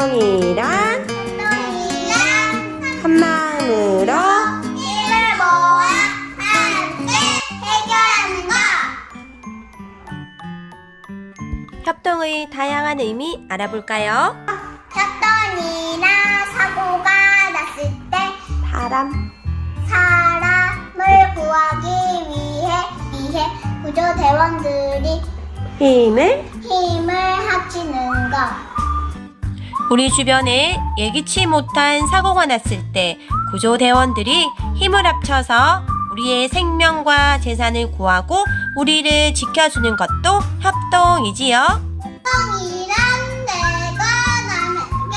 협동이란 협동이란 한마음으로 힘을 모아 함께 해결하는 것. 협동의 다양한 의미 알아볼까요? 협동이나 사고가 났을 때 사람 사람을 구하기 위해 위해 구조 대원들이 힘을 힘을 합치는 것. 우리 주변에 예기치 못한 사고가 났을 때 구조대원들이 힘을 합쳐서 우리의 생명과 재산을 구하고 우리를 지켜주는 것도 협동이지요. 협동이란 내가 남에게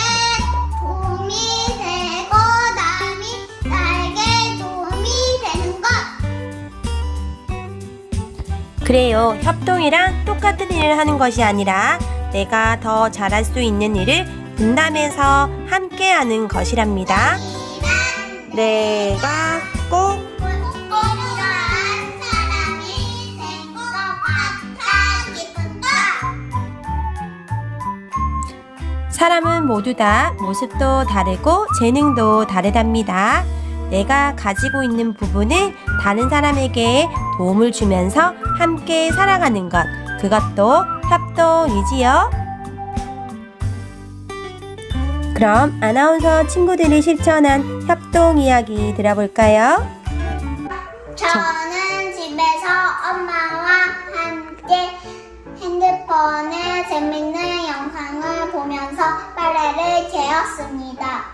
도움이 되고 남이 나에게 도움이 되는 것. 그래요. 협동이랑 똑같은 일을 하는 것이 아니라 내가 더 잘할 수 있는 일을 분담해서 함께 하는 것이랍니다. 내가 꼭. 사람은 모두 다 모습도 다르고 재능도 다르답니다. 내가 가지고 있는 부분을 다른 사람에게 도움을 주면서 함께 살아가는 것. 그것도 협동이지요. 그럼 아나운서 친구들이 실천한 협동 이야기 들어볼까요? 저는 집에서 엄마와 함께 핸드폰에 재밌는 영상을 보면서 빨래를 개었습니다.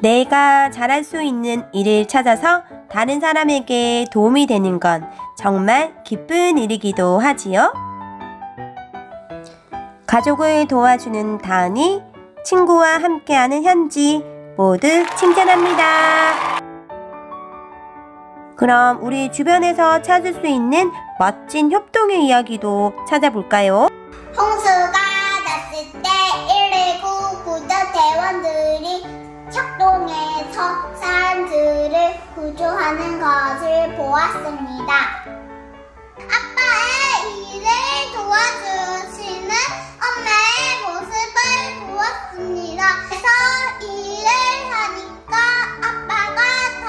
내가 잘할 수 있는 일을 찾아서 다른 사람에게 도움이 되는 건 정말 기쁜 일이기도 하지요. 가족을 도와주는 다은이, 친구와 함께하는 현지 모두 칭찬합니다. 그럼 우리 주변에서 찾을 수 있는 멋진 협동의 이야기도 찾아볼까요? 홍수가 하는 것을 보았습니다. 아빠의 일을 도와주시는 엄마의 모습을 보았습니다. 그래서 일을 하니까 아빠가 덜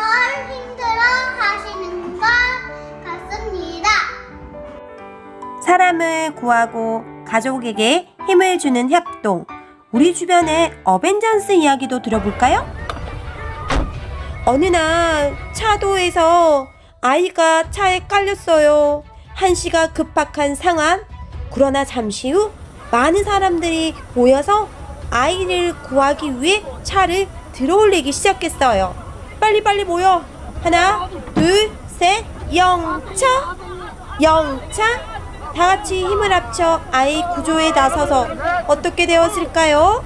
힘들어 하시는 것 같습니다. 사람을 구하고 가족에게 힘을 주는 협동. 우리 주변의 어벤져스 이야기도 들어볼까요? 어느 날 차도에서 아이가 차에 깔렸어요. 한시가 급박한 상황. 그러나 잠시 후 많은 사람들이 모여서 아이를 구하기 위해 차를 들어올리기 시작했어요. 빨리빨리 모여. 하나, 둘, 셋, 영차. 영차. 다 같이 힘을 합쳐 아이 구조에 나서서 어떻게 되었을까요?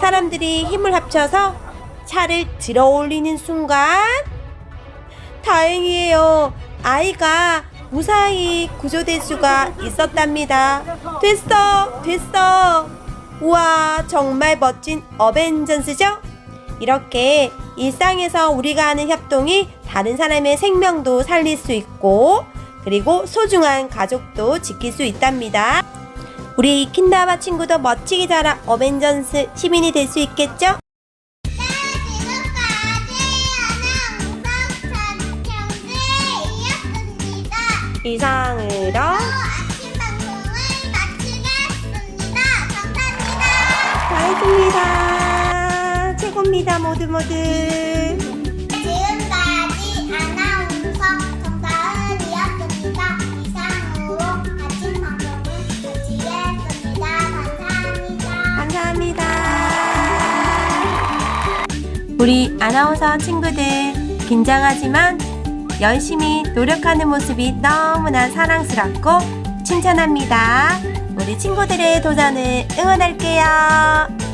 사람들이 힘을 합쳐서 차를 들어 올리는 순간 다행이에요. 아이가 무사히 구조될 수가 있었답니다. 됐어, 됐어. 우와, 정말 멋진 어벤져스죠? 이렇게 일상에서 우리가 하는 협동이 다른 사람의 생명도 살릴 수 있고, 그리고 소중한 가족도 지킬 수 있답니다. 우리 킨다바 친구도 멋지게 자라 어벤져스 시민이 될 수 있겠죠? 이상으로. 감사합니다. 최고입니다, 모두 모두. 지금까지 아나운서 정다은이었습니다. 이상으로 아침 방송을 마치겠습니다. 감사합니다. 감사합니다. 우리 아나운서 친구들 긴장하지만 열심히 노력하는 모습이 너무나 사랑스럽고 칭찬합니다. 우리 친구들의 도전을 응원할게요.